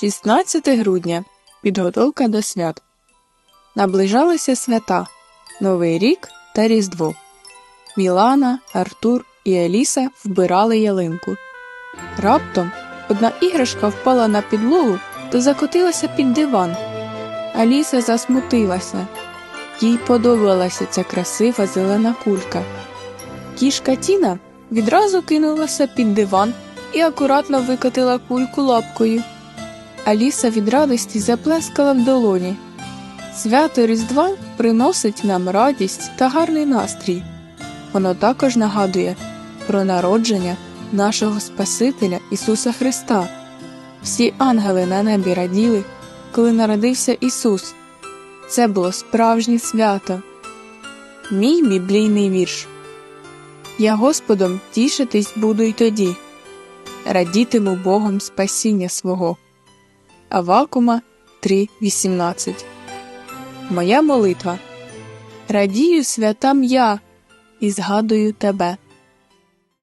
16 грудня. Підготовка до свят. Наближалися свята Новий рік та Різдво. Мілана, Артур і Еліса вбирали ялинку. Раптом одна іграшка впала на підлогу та закотилася під диван. Аліса засмутилася. Їй подобалася ця красива зелена кулька. Кішка Тіна відразу кинулася під диван і акуратно викотила кульку лапкою. Аліса від радості заплескала в долоні. Свято Різдва приносить нам радість та гарний настрій. Воно також нагадує про народження нашого Спасителя Ісуса Христа. Всі ангели на небі раділи, коли народився Ісус. Це було справжнє свято. Мій біблійний вірш. Я Господом тішитись буду й тоді, радітиму Богом спасіння свого. Авакума 3.18 Моя молитва. Радію святам я і згадую тебе.